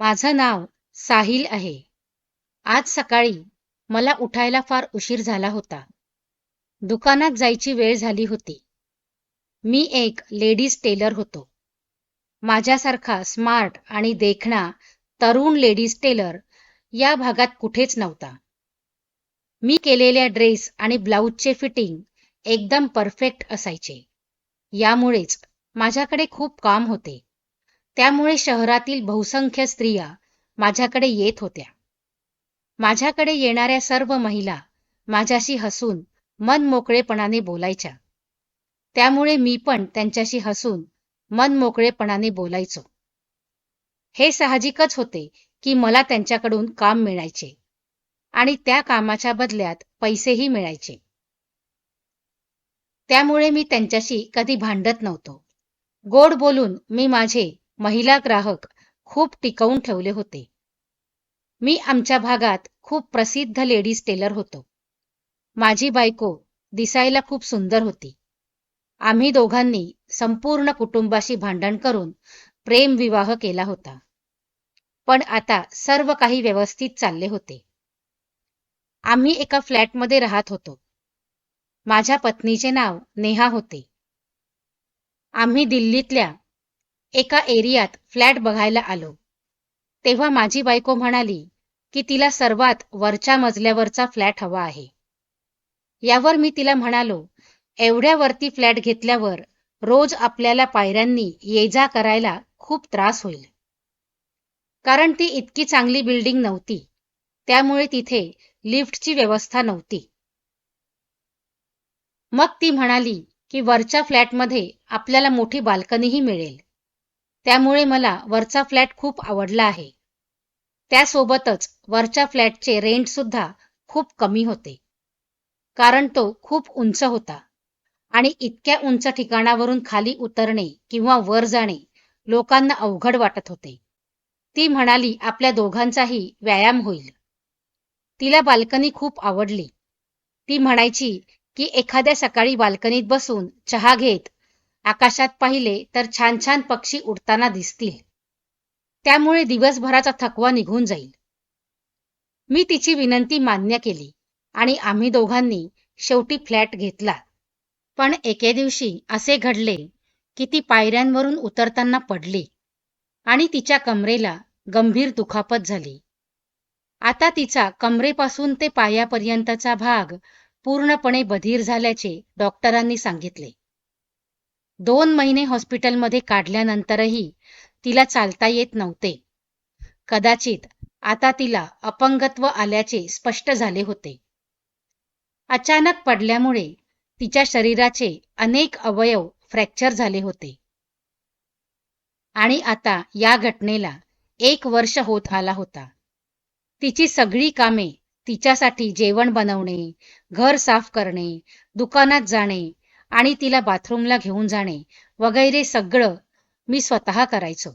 माझं नाव साहिल आहे. आज सकाळी मला उठायला फार उशीर झाला होता. दुकानात जायची वेळ झाली होती. मी एक लेडीज टेलर होतो. माझ्यासारखा स्मार्ट आणि देखणा तरुण लेडीज टेलर या भागात कुठेच नव्हता. मी केलेल्या ड्रेस आणि ब्लाऊजचे फिटिंग एकदम परफेक्ट असायचे. यामुळेच माझ्याकडे खूप काम होते. त्यामुळे शहरातील बहुसंख्य स्त्रिया माझ्याकडे येत होत्या. माझ्याकडे येणाऱ्या सर्व महिला माझ्याशी हसून मन मोकळेपणाने बोलायच्या. त्यामुळे मी पण त्यांच्याशी हसून मन मोकळेपणाने बोलायचो. हे साहजिकच होते की मला त्यांच्याकडून काम मिळायचे आणि त्या कामाच्या बदल्यात पैसेही मिळायचे. त्यामुळे मी त्यांच्याशी कधी भांडत नव्हतो. गोड बोलून मी माझे महिला ग्राहक खूप टिकवून ठेवले होते. मी आमच्या भागात खूप प्रसिद्ध लेडीज टेलर होतो. माझी बायको दिसायला खूप सुंदर होती. आम्ही दोघांनी संपूर्ण कुटुंबाशी भांडण करून प्रेम विवाह केला होता. पण आता सर्व काही व्यवस्थित चालले होते. आम्ही एका फ्लॅटमध्ये राहत होतो. माझ्या पत्नीचे नाव नेहा होते. आम्ही दिल्लीतल्या एका एरियात फ्लॅट बघायला आलो. तेव्हा माझी बायको म्हणाली की तिला सर्वात वरच्या मजल्यावरचा फ्लॅट हवा आहे. यावर मी तिला म्हणालो एवढ्या वरती फ्लॅट घेतल्यावर रोज आपल्याला पायऱ्यांनी ये जा करायला खूप त्रास होईल. कारण ती इतकी चांगली बिल्डिंग नव्हती त्यामुळे तिथे लिफ्टची व्यवस्था नव्हती. मग ती म्हणाली की वरच्या फ्लॅटमध्ये आपल्याला मोठी बाल्कनीही मिळेल. त्यामुळे मला वरचा फ्लॅट खूप आवडला आहे. त्यासोबतच वरच्या फ्लॅटचे रेंट सुद्धा खूप कमी होते. कारण तो खूप उंच होता. आणि इतक्या उंच ठिकाणावरून खाली उतरणे किंवा वर जाणे लोकांना अवघड वाटत होते. ती म्हणाली आपल्या दोघांचाही व्यायाम होईल. तिला बाल्कनी खूप आवडली. ती म्हणायची की एखाद्या सकाळी बाल्कनीत बसून चहा घेत आकाशात पाहिले तर छान छान पक्षी उडताना दिसतील. त्यामुळे दिवसभराचा थकवा निघून जाईल. मी तिची विनंती मान्य केली आणि आम्ही दोघांनी शेवटी फ्लॅट घेतला. पण एके दिवशी असे घडले की ती पायऱ्यांवरून उतरताना पडली आणि तिच्या कमरेला गंभीर दुखापत झाली. आता तिचा कमरेपासून ते पायापर्यंतचा भाग पूर्णपणे बधीर झाल्याचे डॉक्टरांनी सांगितले. दोन महिने हॉस्पिटलमध्ये काढल्यानंतरही तिला चालता येत नव्हते. कदाचित आता तिला अपंगत्व आल्याचे स्पष्ट झाले होते. अचानक पडल्यामुळे तिच्या शरीराचे अनेक अवयव फ्रॅक्चर झाले होते. आणि आता या घटनेला एक वर्ष होत आला होता. तिची सगळी कामे तिच्यासाठी जेवण बनवणे घर साफ करणे दुकानात जाणे आणि तिला बाथरूमला घेऊन जाणे वगैरे सगळं मी स्वतः करायचो.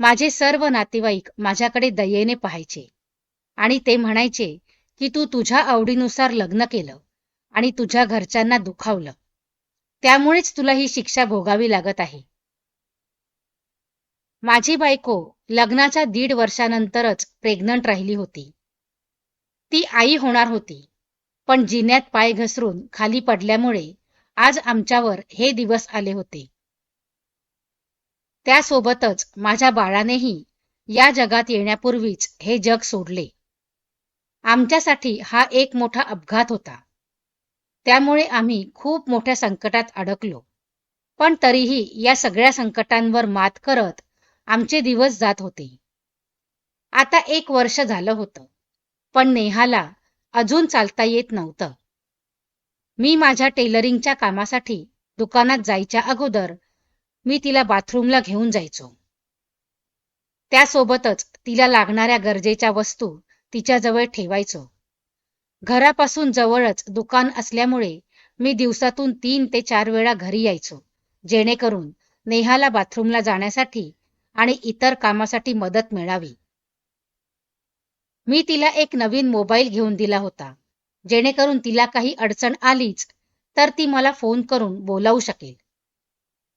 माझे सर्व नातेवाईक माझ्याकडे दयेने पाहायचे आणि ते म्हणायचे की तू तुझ्या आवडीनुसार लग्न केलं आणि तुझ्या घरच्यांना दुखावलं. त्यामुळेच तुला ही शिक्षा भोगावी लागत आहे. माझी बायको लग्नाच्या दीड वर्षानंतरच प्रेग्नंट राहिली होती. ती आई होणार होती पण जिन्यात पाय घसरून खाली पडल्यामुळे आज आमच्यावर हे दिवस आले होते. त्यासोबतच माझ्या बाळानेही या जगात येण्यापूर्वीच हे जग सोडले. आमच्यासाठी हा एक मोठा अपघात होता. त्यामुळे आम्ही खूप मोठ्या संकटात अडकलो. पण तरीही या सगळ्या संकटांवर मात करत आमचे दिवस जात होते. आता एक वर्ष झालं होतं पण नेहाला अजून चालता येत नव्हतं. मी माझ्या टेलरिंगच्या कामासाठी दुकानात जायच्या अगोदर मी तिला बाथरूमला घेऊन जायचो. त्यासोबतच तिला लागणाऱ्या गरजेच्या वस्तू तिच्याजवळ ठेवायचो. घरापासून जवळच दुकान असल्यामुळे मी दिवसातून तीन ते चार वेळा घरी यायचो जेणेकरून नेहाला बाथरूमला जाण्यासाठी आणि इतर कामासाठी मदत मिळावी. मी तिला एक नवीन मोबाईल घेऊन दिला होता. जेणेकरून तिला काही अडचण आलीच तर ती मला फोन करून बोलावू शकेल.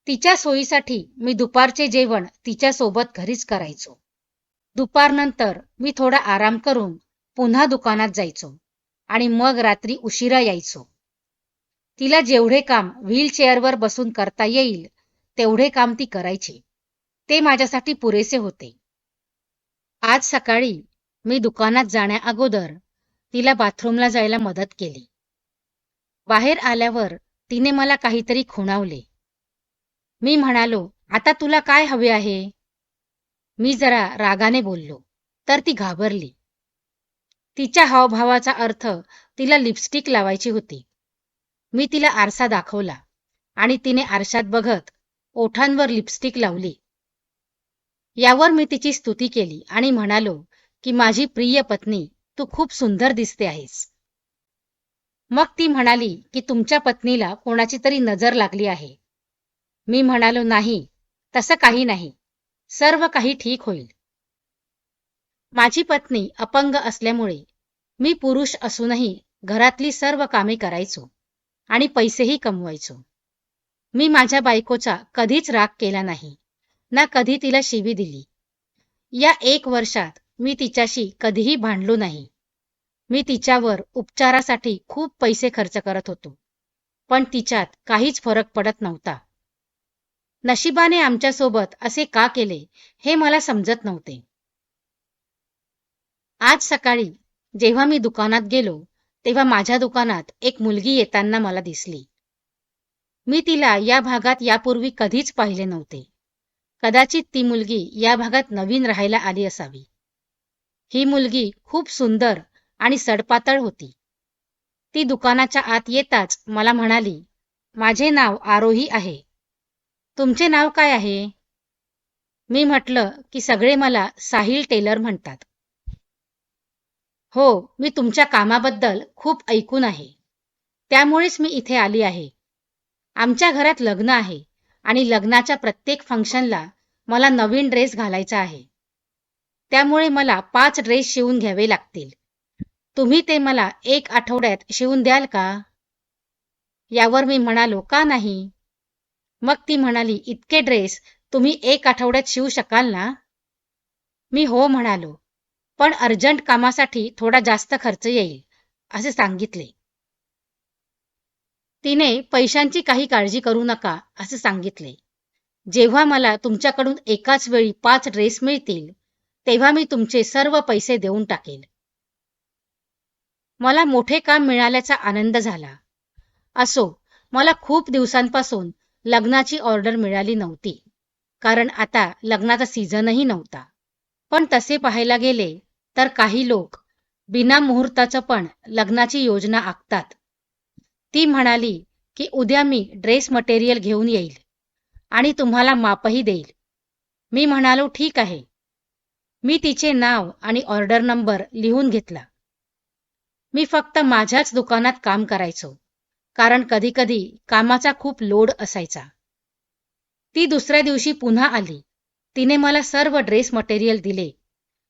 तिच्या सोयीसाठी मी दुपारचे जेवण तिच्यासोबत घरीच करायचो. दुपारनंतर मी थोडा आराम करून पुन्हा दुकानात जायचो आणि मग रात्री उशिरा यायचो. तिला जेवढे काम व्हीलचेअरवर बसून करता येईल तेवढे काम ती करायची. ते माझ्यासाठी पुरेसे होते. आज सकाळी मी दुकानात जाण्या अगोदर तिला बाथरूमला जायला मदत केली. बाहेर आल्यावर तिने मला काहीतरी खुणावले. मी म्हणालो आता तुला काय हवे आहे? मी जरा रागाने बोललो तर ती घाबरली. तिच्या हावभावाचा अर्थ तिला लिपस्टिक लावायची होती. मी तिला आरसा दाखवला आणि तिने आरशात बघत ओठांवर लिपस्टिक लावली. यावर मी तिची स्तुती केली आणि म्हणालो की माझी प्रिय पत्नी तू खूप सुंदर दिसते आहेस. मग ती म्हणाली की तुमच्या पत्नीला कोणाची तरी नजर लागली आहे. मी म्हणालो नाही तसं काही नाही. सर्व काही ठीक होईल. माझी पत्नी अपंग असल्यामुळे मी पुरुष असूनही घरातली सर्व कामे करायचो आणि पैसेही कमवायचो. मी माझ्या बायकोचा कधीच राग केला नाही ना कधी तिला शिवी दिली. या एक वर्षात मी तिच्याशी कधीही भांडलो नाही. मी तिच्यावर उपचारासाठी खूप पैसे खर्च करत होतो. पण तिच्यात काहीच फरक पडत नव्हता. नशिबाने आमच्यासोबत असे का केले हे मला समजत नव्हते. आज सकाळी जेव्हा मी दुकानात गेलो तेव्हा माझ्या दुकानात एक मुलगी येताना मला दिसली. मी तिला या भागात यापूर्वी कधीच पाहिले नव्हते. कदाचित ती मुलगी या भागात नवीन राहायला आली असावी. ही मुलगी खूप सुंदर आणि सडपातळ होती. ती दुकानाच्या आत येताच मला म्हणाली माझे नाव आरोही आहे. तुमचे नाव काय आहे? मी म्हटलं की सगळे मला साहिल टेलर म्हणतात. हो मी तुमच्या कामाबद्दल खूप ऐकून आहे. त्यामुळेच मी इथे आली आहे. आमच्या घरात लग्न आहे आणि लग्नाच्या प्रत्येक फंक्शनला मला नवीन ड्रेस घालायचा आहे. त्यामुळे मला पाच ड्रेस शिवून घ्यावे लागतील. तुम्ही ते मला एक आठवड्यात शिवून द्याल का? यावर मी म्हणालो का नाही? मग ती म्हणाली इतके ड्रेस तुम्ही एक आठवड्यात शिवू शकाल ना? मी हो म्हणालो पण अर्जंट कामासाठी थोडा जास्त खर्च येईल असे सांगितले. तिने पैशांची काही काळजी करू नका असे सांगितले. जेव्हा मला तुमच्याकडून एकाच वेळी पाच ड्रेस मिळतील तेव्हा मी तुमचे सर्व पैसे देऊन टाकेल. मला मोठे काम मिळाल्याचा आनंद झाला. असो मला खूप दिवसांपासून लग्नाची ऑर्डर मिळाली नव्हती कारण आता लग्नाचा सीझनही नव्हता. पण तसे पाहायला गेले तर काही लोक बिना मुहूर्ताचं पण लग्नाची योजना आखतात. ती म्हणाली की उद्या मी ड्रेस मटेरियल घेऊन येईल आणि तुम्हाला मापही देईल. मी म्हणालो ठीक आहे. मी तिचे नाव आणि ऑर्डर नंबर लिहून घेतला. मी फक्त माझ्याच दुकानात काम करायचो कारण कधीकधी कामाचा खूप लोड असायचा. ती दुसऱ्या दिवशी पुन्हा आली. तिने मला सर्व ड्रेस मटेरियल दिले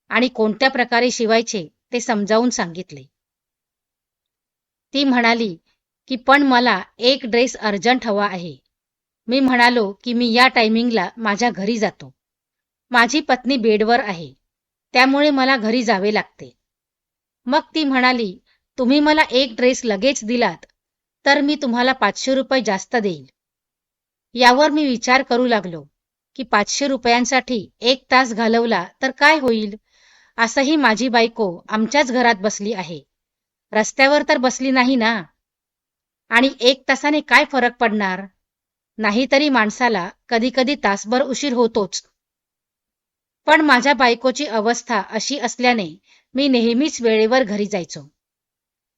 आणि कोणत्या प्रकारे शिवायचे ते समजावून सांगितले. ती म्हणाली की पण मला एक ड्रेस अर्जंट हवा आहे. मी म्हणालो की मी या टायमिंगला माझ्या घरी जातो. माझी पत्नी बेडवर आहे. त्यामुळे मला घरी जावे लागते. मग ती म्हणाली तुम्ही मला एक ड्रेस लगेच दिलात तर मी तुम्हाला पाचशे रुपये जास्त देईल यावर मी विचार करू लागलो की पाचशे रुपयांसाठी एक तास घालवला तर काय होईल? असंही माझी बायको आमच्याच घरात बसली आहे. रस्त्यावर तर बसली नाही ना? आणि एक तासाने काय फरक पडणार? नाहीतरी माणसाला कधी कधी तासभर उशीर होतोच. पण माझ्या बायकोची अवस्था अशी असल्याने मी नेहमीच वेळेवर घरी जायचो.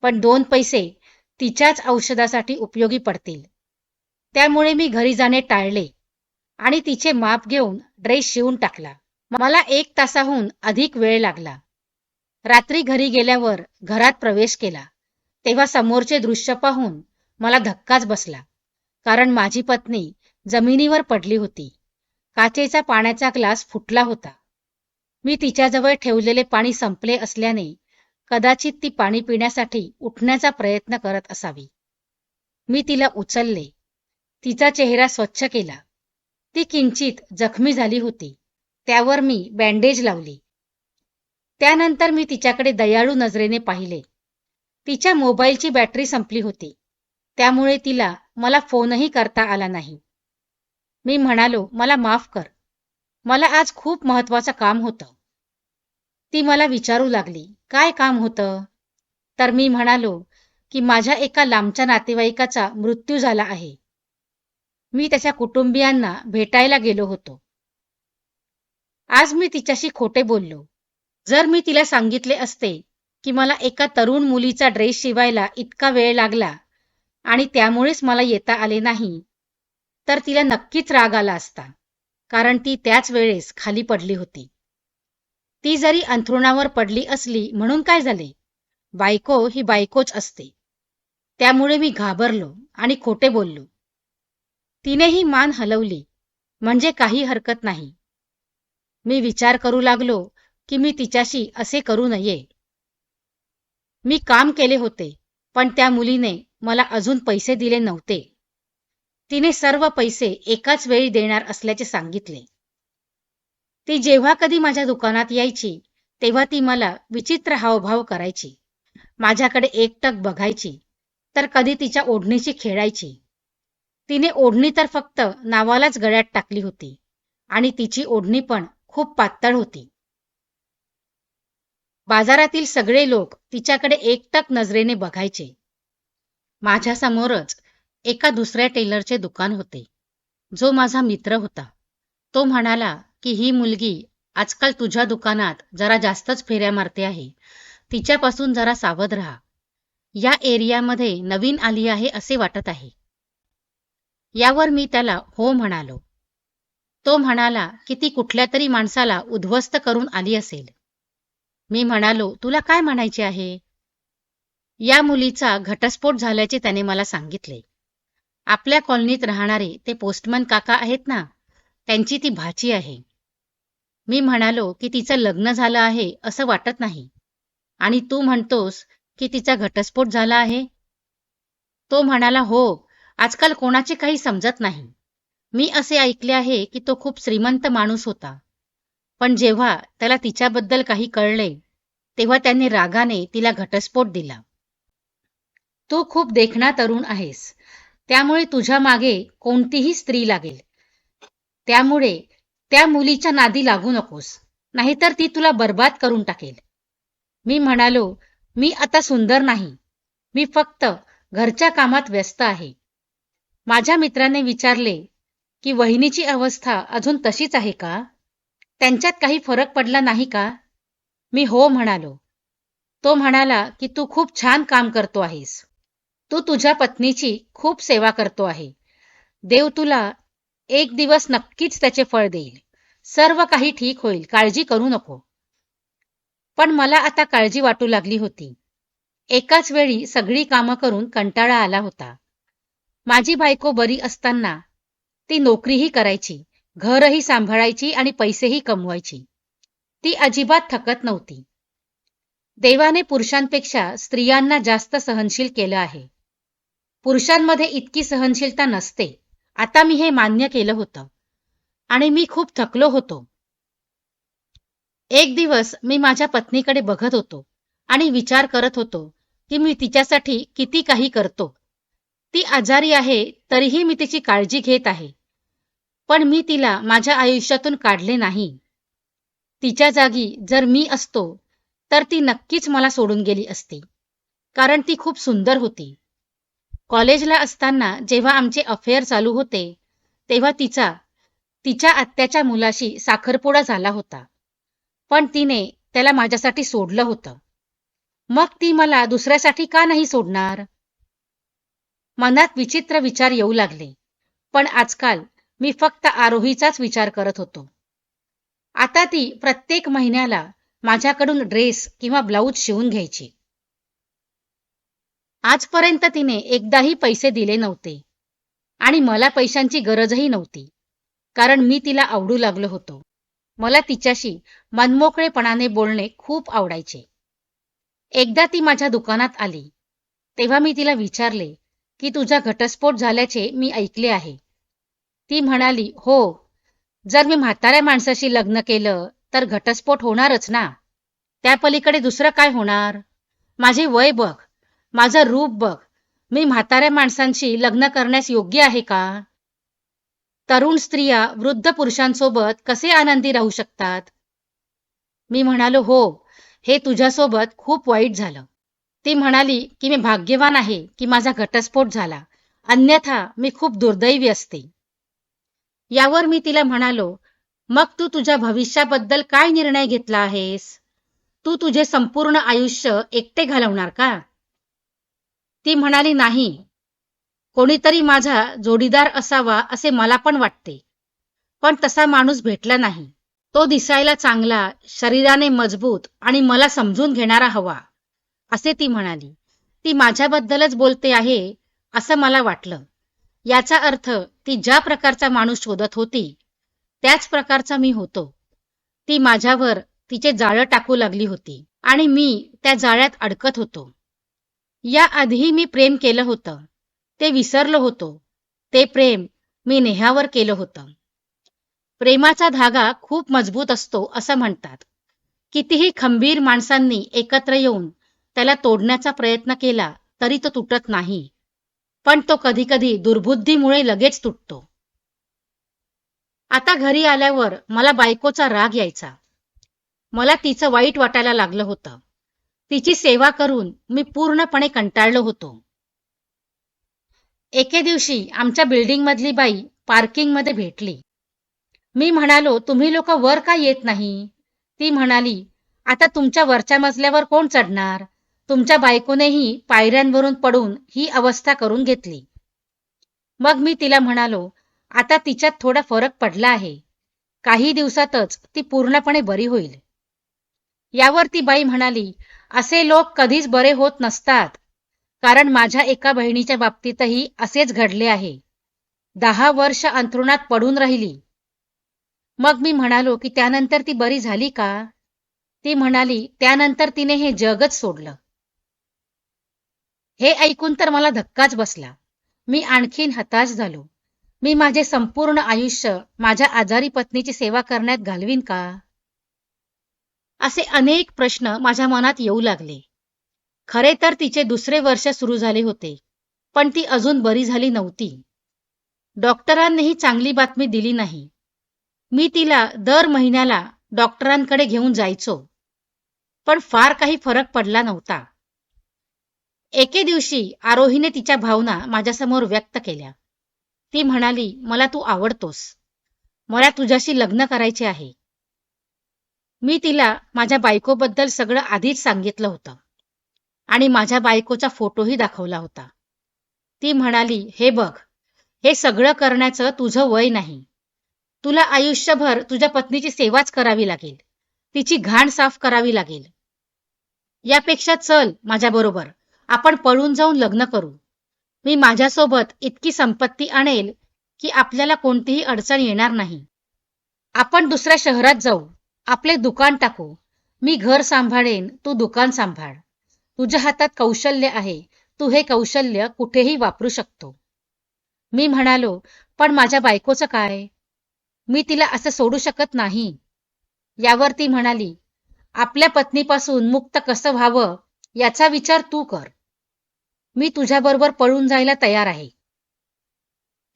पण दोन पैसे तिच्याच औषधासाठी उपयोगी पडतील. त्यामुळे मी घरी जाणे टाळले आणि तिचे माप घेऊन ड्रेस शिवून टाकला. मला एक तासाहून अधिक वेळ लागला. रात्री घरी गेल्यावर घरात प्रवेश केला. तेव्हा समोरचे दृश्य पाहून मला धक्काच बसला. कारण माझी पत्नी जमिनीवर पडली होती. काचेचा पाण्याचा ग्लास फुटला होता. मी तिच्याजवळ ठेवलेले पाणी संपले असल्याने कदाचित ती पाणी पिण्यासाठी उठण्याचा प्रयत्न करत असावी. मी तिला उचलले. तिचा चेहरा स्वच्छ केला. ती किंचित जखमी झाली होती. त्यावर मी बँडेज लावली. त्यानंतर मी तिच्याकडे दयाळू नजरेने पाहिले. तिच्या मोबाईलची बॅटरी संपली होती. त्यामुळे तिला मला फोनही करता आला नाही. मी म्हणालो मला माफ कर. मला आज खूप महत्वाचं काम होतं. ती मला विचारू लागली काय काम होतं? तर मी म्हणालो की माझ्या एका लांबच्या नातेवाईकाचा मृत्यू झाला आहे. मी त्याच्या कुटुंबियांना भेटायला गेलो होतो. आज मी तिच्याशी खोटे बोललो. जर मी तिला सांगितले असते की मला एका तरुण मुलीचा ड्रेस शिवायला इतका वेळ लागला आणि त्यामुळेच मला येता आले नाही तर तिला नक्कीच राग आला असता कारण ती त्याच वेळेस खाली पडली होती. ती जरी अंथरुणावर पडली असली म्हणून काय झाले? बायको ही बायकोच असते. त्यामुळे मी घाबरलो आणि खोटे बोललो. तिनेही मान हलवली म्हणजे काही हरकत नाही. मी विचार करू लागलो की मी तिच्याशी असे करू नये. मी काम केले होते पण त्या मुलीने मला अजून पैसे दिले नव्हते. तिने सर्व पैसे एकाच वेळी देणार असल्याचे सांगितले. ती जेव्हा कधी माझ्या दुकानात यायची तेव्हा ती मला विचित्र हावभाव करायची. माझ्याकडे एकटक बघायची तर कधी तिच्या ओढणीची खेळायची. तिने ओढणी तर फक्त नावालाच गळ्यात टाकली होती आणि तिची ओढणी पण खूप पातळ होती. बाजारातील सगळे लोक तिच्याकडे एकटक नजरेने बघायचे. माझ्यासमोरच एका दुसऱ्या टेलरचे दुकान होते. जो माझा मित्र होता. तो म्हणाला की ही मुलगी आजकाल तुझ्या दुकानात जरा जास्तच फेऱ्या मारते आहे. तिच्यापासून जरा सावध राहा. या एरियामध्ये नवीन आली आहे असे वाटत आहे. यावर मी त्याला हो म्हणालो. तो म्हणाला की ती कुठल्या तरी माणसाला उद्ध्वस्त करून आली असेल. मी म्हणालो तुला काय म्हणायचे आहे? या मुलीचा घटस्फोट झाल्याचे त्याने मला सांगितले. आपल्या कॉलनीत राहणारे ते पोस्टमन काका आहेत ना? त्यांची ती भाची आहे. मी म्हणालो की तिचं लग्न झालं आहे असं वाटत नाही. आणि तू म्हणतोस की तिचा घटस्फोट झाला आहे? तो म्हणाला हो आजकाल कोणाचे काही समजत नाही. मी असे ऐकले आहे की तो खूप श्रीमंत माणूस होता. पण जेव्हा त्याला तिच्याबद्दल काही कळले तेव्हा त्याने रागाने तिला घटस्फोट दिला. तू खूप देखणा तरुण आहेस. त्यामुळे तुझ्या मागे कोणतीही स्त्री लागेल. त्यामुळे त्या मुलीच्या नादी लागू नकोस. नाहीतर ती तुला बर्बाद करून टाकेल. मी म्हणालो मी आता सुंदर नाही. मी फक्त घरच्या कामात व्यस्त आहे. माझ्या मित्राने विचारले की वहिनीची अवस्था अजून तशीच आहे का? त्यांच्यात काही फरक पडला नाही का? मी हो म्हणालो. तो म्हणाला की तू खूप छान काम करतो आहेस. तू तुझ्या पत्नीची खूप सेवा करतो आहे. देव तुला एक दिवस नक्कीच त्याचे फळ देईल. सर्व काही ठीक होईल. काळजी करू नको. पण मला आता काळजी वाटू लागली होती. एकाच वेळी सगळी कामं करून कंटाळा आला होता. माझी बायको बरी असताना ती नोकरीही करायची घरही सांभाळायची आणि पैसेही कमवायची. ती अजिबात थकत नव्हती. देवाने पुरुषांपेक्षा स्त्रियांना जास्त सहनशील केलं आहे. पुरुषांमध्ये इतकी सहनशीलता नसते. आता मी हे मान्य केलं होतं. आणि मी खूप थकलो होतो. एक दिवस मी माझ्या पत्नीकडे बघत होतो आणि विचार करत होतो की मी तिच्यासाठी किती काही करतो. ती आजारी आहे तरीही मी तिची काळजी घेत आहे. पण मी तिला माझ्या आयुष्यातून काढले नाही. तिच्या जागी जर मी असतो तर ती नक्कीच मला सोडून गेली असती. कारण ती खूप सुंदर होती. कॉलेजला असताना जेव्हा आमचे अफेअर चालू होते तेव्हा तिचा तिच्या आत्याच्या मुलाशी साखरपुडा झाला होता. पण तिने त्याला माझ्यासाठी सोडलं होतं. मग ती मला दुसऱ्यासाठी का नाही सोडणार? मनात विचित्र विचार येऊ लागले. पण आजकाल मी फक्त आरोहीचाच विचार करत होतो. आता ती प्रत्येक महिन्याला माझ्याकडून ड्रेस किंवा ब्लाऊज शिवून घ्यायची. आजपर्यंत तिने एकदाही पैसे दिले नव्हते. आणि मला पैशांची गरजही नव्हती. कारण मी तिला आवडू लागलो होतो. मला तिच्याशी मनमोकळेपणाने बोलणे खूप आवडायचे. एकदा ती माझ्या दुकानात आली. तेव्हा मी तिला विचारले की तुझा घटस्फोट झाल्याचे मी ऐकले आहे. ती म्हणाली हो. जर मी म्हाताऱ्या माणसाशी लग्न केलं तर घटस्फोट होणारच ना. त्या पलीकडे दुसरं काय होणार? माझे वय बघ. माझं रूप बघ. मी म्हाताऱ्या माणसांशी लग्न करण्यास योग्य आहे का? तरुण स्त्रिया वृद्ध पुरुषांसोबत कसे आनंदी राहू शकतात? मी म्हणालो हो हे तुझ्यासोबत खूप वाईट झालं. ती म्हणाली की मी भाग्यवान आहे की माझा घटस्फोट झाला. अन्यथा मी खूप दुर्दैवी असते. यावर मी तिला म्हणालो मग तू तुझ्या भविष्याबद्दल काय निर्णय घेतला आहेस? तू तुझे संपूर्ण आयुष्य एकटे घालवणार का? ती म्हणाली नाही. कोणीतरी माझा जोडीदार असावा असे मला पण वाटते. पण तसा माणूस भेटला नाही. तो दिसायला चांगला शरीराने मजबूत आणि मला समजून घेणारा हवा असे ती म्हणाली. ती माझ्याबद्दलच बोलते आहे असं मला वाटलं. याचा अर्थ ती ज्या प्रकारचा माणूस शोधत होती त्याच प्रकारचा मी होतो. ती माझ्यावर तिचे जाळं टाकू लागली होती आणि मी त्या जाळ्यात अडकत होतो. या आधीही मी प्रेम केलं होतं. ते विसरलो होतो. ते प्रेम मी नेहावर केलं होतं. प्रेमाचा धागा खूप मजबूत असतो असं म्हणतात. कितीही खंबीर माणसांनी एकत्र येऊन त्याला तोडण्याचा प्रयत्न केला तरी तो तुटत नाही. पण तो कधीकधी दुर्बुद्धीमुळे लगेच तुटतो. आता घरी आल्यावर मला बायकोचा राग यायचा. मला तिचं वाईट वाटायला लागलं होतं. तिची सेवा करून मी पूर्णपणे कंटाळलो होतो. एके दिवशी आमच्या बिल्डिंगमधली बाई पार्किंगमध्ये भेटली. मी म्हणालो तुम्ही लोक वर का येत नाही? ती म्हणाली आता तुमच्या वरच्या मजल्यावर कोण चढणार? तुमच्या बायकोनेही पायऱ्यांवरून पडून ही अवस्था करून घेतली. मग मी तिला म्हणालो आता तिच्यात थोडा फरक पडला आहे. काही दिवसातच ती पूर्णपणे बरी होईल. यावर ती बाई म्हणाली असे लोक कधीच बरे होत नसतात कारण माझ्या एका बहिणीच्या बाबतीतही असेच घडले आहे. दहा वर्ष अंथरुणात पडून राहिली. मग मी म्हणालो की त्यानंतर ती बरी झाली का? ती म्हणाली त्यानंतर तिने हे जगच सोडलं. हे ऐकून तर मला धक्काच बसला. मी आणखीन हताश झालो. मी माझे संपूर्ण आयुष्य माझ्या आजारी पत्नीची सेवा करण्यात घालवीन का? असे अनेक प्रश्न माझ्या मनात येऊ लागले. खरे तर तिचे दुसरे वर्ष सुरू झाले होते पण ती अजून बरी झाली नव्हती. डॉक्टरांनीही चांगली बातमी दिली नाही. मी तिला दर महिन्याला डॉक्टरांकडे घेऊन जायचो पण फार काही फरक पडला नव्हता. एके दिवशी आरोहीने तिच्या भावना माझ्यासमोर व्यक्त केल्या. ती म्हणाली मला तू आवडतोस. मला तुझ्याशी लग्न करायचे आहे. मी तिला माझ्या बायकोबद्दल सगळं आधीच सांगितलं होतं. आणि माझ्या बायकोचा फोटोही दाखवला होता. ती म्हणाली हे बघ हे सगळं करण्याचं तुझं वय नाही. तुला आयुष्यभर तुझ्या पत्नीची सेवाच करावी लागेल. तिची घाण साफ करावी लागेल. यापेक्षा चल माझ्याबरोबर आपण पळून जाऊन लग्न करू. मी माझ्यासोबत इतकी संपत्ती आणेल की आपल्याला कोणतीही अडचण येणार नाही. आपण दुसऱ्या शहरात जाऊ. आपले दुकान टाकू. मी घर सांभाळेन तू दुकान सांभाळ. तुझ्या हातात कौशल्य आहे तू हे कौशल्य कुठेही वापरू शकतो. मी म्हणालो पण माझ्या बायकोचं काय? मी तिला असं सोडू शकत नाही. यावर ती म्हणाली आपल्या पत्नीपासून मुक्त कसं व्हावं याचा विचार तू कर. मी तुझ्याबरोबर पळून जायला तयार आहे.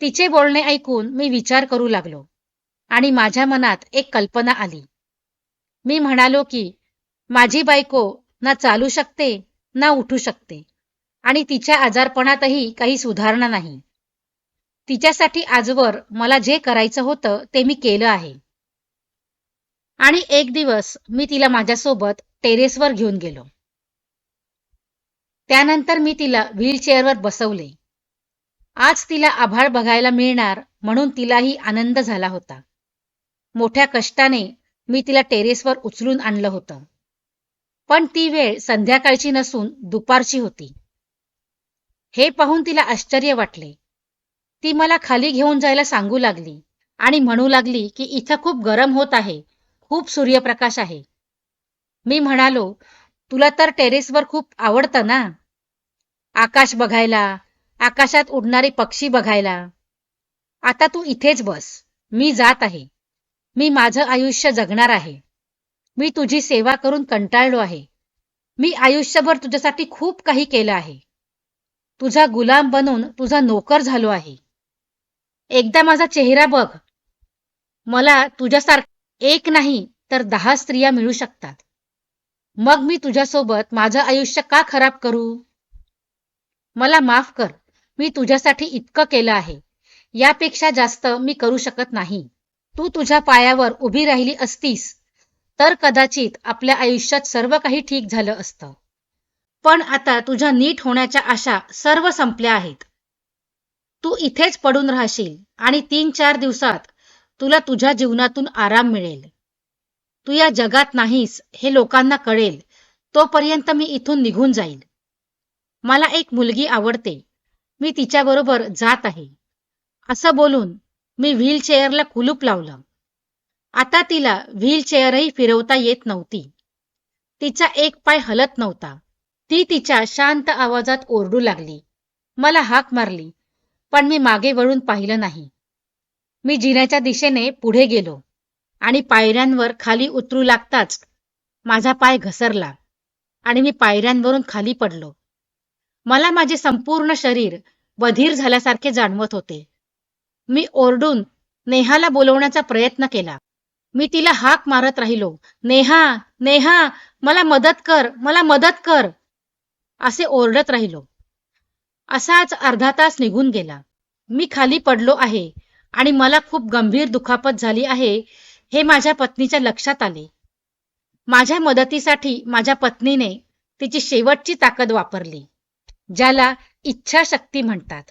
तिचे बोलणे ऐकून मी विचार करू लागलो आणि माझ्या मनात एक कल्पना आली. मी म्हणालो की माझी बायको ना चालू शकते ना उठू शकते. आणि तिच्या आजारपणातही काही सुधारणा नाही. तिच्यासाठी आजवर मला जे करायचं होतं ते मी केलं आहे. आणि एक दिवस मी तिला माझ्यासोबत टेरेसवर घेऊन गेलो. त्यानंतर मी तिला व्हीलचेअरवर बसवले. आज तिला आभाळ बघायला मिळणार म्हणून तिलाही आनंद झाला होता. मोठ्या कष्टाने मी तिला टेरेसवर उचलून आणलं होतं. पण ती वेळ संध्याकाळची नसून दुपारची होती. हे पाहून तिला आश्चर्य वाटले. ती मला खाली घेऊन जायला सांगू लागली आणि म्हणू लागली की इथं खूप गरम होत आहे खूप सूर्यप्रकाश आहे. मी म्हणालो तुला तर टेरेसवर खूप आवडतं ना? आकाश बघायला आकाशात उडणारे पक्षी बघायला. आता तू इथेच बस मी जात आहे. मी माझं आयुष्य जगणार आहे. मी तुझी सेवा करून कंटाळलो आहे. मी आयुष्यभर तुझ्यासाठी खूप काही केलं आहे. तुझा गुलाम बनून तुझा नोकर झालो आहे. एकदा माझा चेहरा बघ. मला तुझ्यासारखं एक नाही तर दहा स्त्रिया मिळू शकतात. मग मी तुझ्यासोबत माझं आयुष्य का खराब करू? मला माफ कर. मी तुझ्यासाठी इतकं केलं आहे. यापेक्षा जास्त मी करू शकत नाही. तू तुझ्या पायावर उभी राहिली असतीस तर कदाचित आपल्या आयुष्यात सर्व काही ठीक झालं असतं. पण आता तुझ्या नीट होण्याच्या आशा सर्व संपल्या आहेत. तू इथेच पडून राहशील आणि तीन चार दिवसात तुला तुझ्या जीवनातून आराम मिळेल. तू या जगात नाहीस हे लोकांना कळेल. तोपर्यंत मी इथून निघून जाईल मला एक मुलगी आवडते. मी तिच्याबरोबर जात आहे. असं बोलून मी व्हीलचेअरला कुलूप लावलं. आता तिला व्हीलचेअरही फिरवता येत नव्हती. तिचा एक पाय हलत नव्हता. ती तिच्या शांत आवाजात ओरडू लागली. मला हाक मारली पण मी मागे वळून पाहिलं नाही. मी जिन्याच्या दिशेने पुढे गेलो आणि पायऱ्यांवर खाली उतरू लागताच माझा पाय घसरला आणि मी पायऱ्यांवरून खाली पडलो. मला माझे संपूर्ण शरीर बधीर झाल्यासारखे जाणवत होते. मी ओरडून नेहाला बोलवण्याचा प्रयत्न केला. मी तिला हाक मारत राहिलो. नेहा नेहा मला मदत कर मला मदत कर. असे ओरडत राहिलो. असाच अर्धा तास निघून गेला. मी खाली पडलो आहे आणि मला खूप गंभीर दुखापत झाली आहे हे माझ्या पत्नीच्या लक्षात आले. माझ्या मदतीसाठी माझ्या पत्नीने तिची शेवटची ताकद वापरली ज्याला इच्छाशक्ती म्हणतात.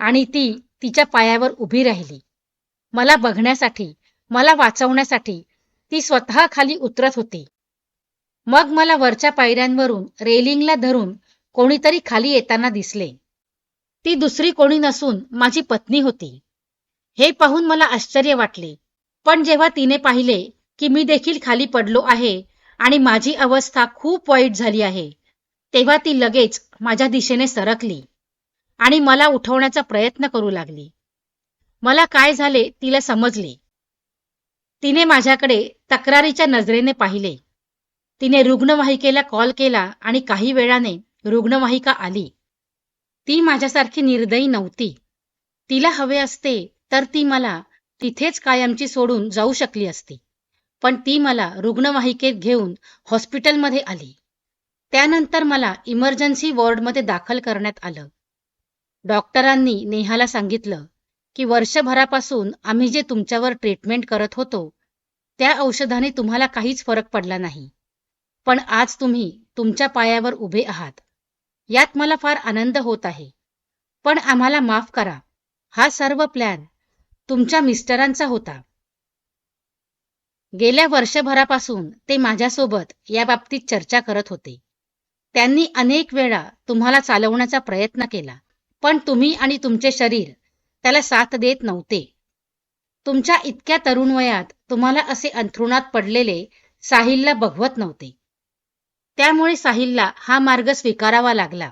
आणि ती तिच्या पायावर उभी राहिली. मला बघण्यासाठी मला वाचवण्यासाठी ती स्वतः खाली उतरत होती. मग मला वरच्या पायऱ्यांवरून रेलिंगला धरून कोणीतरी खाली येताना दिसले. ती दुसरी कोणी नसून माझी पत्नी होती. हे पाहून मला आश्चर्य वाटले. पण जेव्हा तिने पाहिले की मी देखील खाली पडलो आहे आणि माझी अवस्था खूप वाईट झाली आहे तेव्हा ती लगेच माझ्या दिशेने सरकली. आणि मला उठवण्याचा प्रयत्न करू लागली. मला काय झाले तिला समजले. तिने माझ्याकडे तक्रारीच्या नजरेने पाहिले. तिने रुग्णवाहिकेला कॉल केला आणि काही वेळाने रुग्णवाहिका आली. ती माझ्यासारखी निर्दयी नव्हती. तिला हवे असते तर ती मला तिथेच कायमची सोडून जाऊ शकली असती. पण ती मला रुग्णवाहिकेत घेऊन हॉस्पिटलमध्ये आली. त्यानंतर मला इमर्जन्सी वॉर्डमध्ये दाखल करण्यात आलं. डॉक्टरांनी नेहाला सांगितलं की वर्षभरापासून आम्ही जे तुमच्यावर ट्रीटमेंट करत होतो त्या औषधाने तुम्हाला काहीच फरक पडला नाही. पण आज तुम्ही तुमच्या पायावर उभे आहात. यात मला फार आनंद होत आहे. पण आम्हाला माफ करा. हा सर्व प्लॅन तुमच्या मिस्टरांचा होता. गेल्या वर्षभरापासून ते माझ्यासोबत याबाबतीत चर्चा करत होते. त्यांनी अनेक वेळा तुम्हाला चालवण्याचा प्रयत्न केला. पण तुम्ही आणि तुमचे शरीर त्याला साथ देत नव्हते. तुमच्या इतक्या तरुण वयात तुम्हाला असे अंथरुणात पडलेले साहिलला बघवत नव्हते. त्यामुळे साहिलला हा मार्ग स्वीकारावा लागला.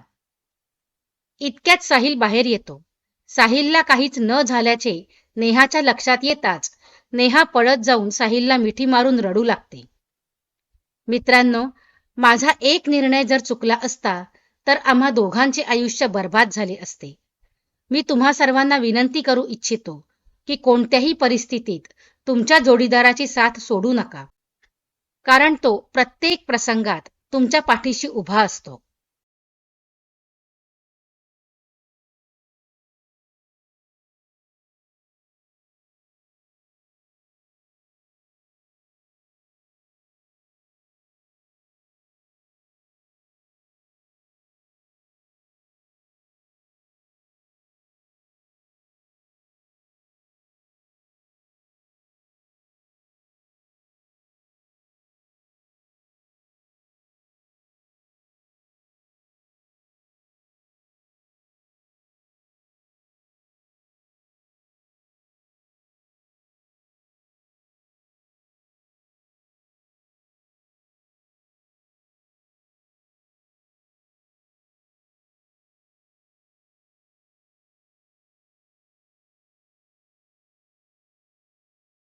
इतक्यात साहिल बाहेर येतो. साहिलला काहीच न झाल्याचे नेहाच्या लक्षात येताच नेहा पळत जाऊन साहिलला मिठी मारून रडू लागते. मित्रांनो माझा एक निर्णय जर चुकला असता तर आम्हा दोघांचे आयुष्य बर्बाद झाले असते. मी तुम्हा सर्वांना विनंती करू इच्छितो की कोणत्याही परिस्थितीत तुमच्या जोडीदाराची साथ सोडू नका. कारण तो प्रत्येक प्रसंगात तुमच्या पाठीशी उभा असतो.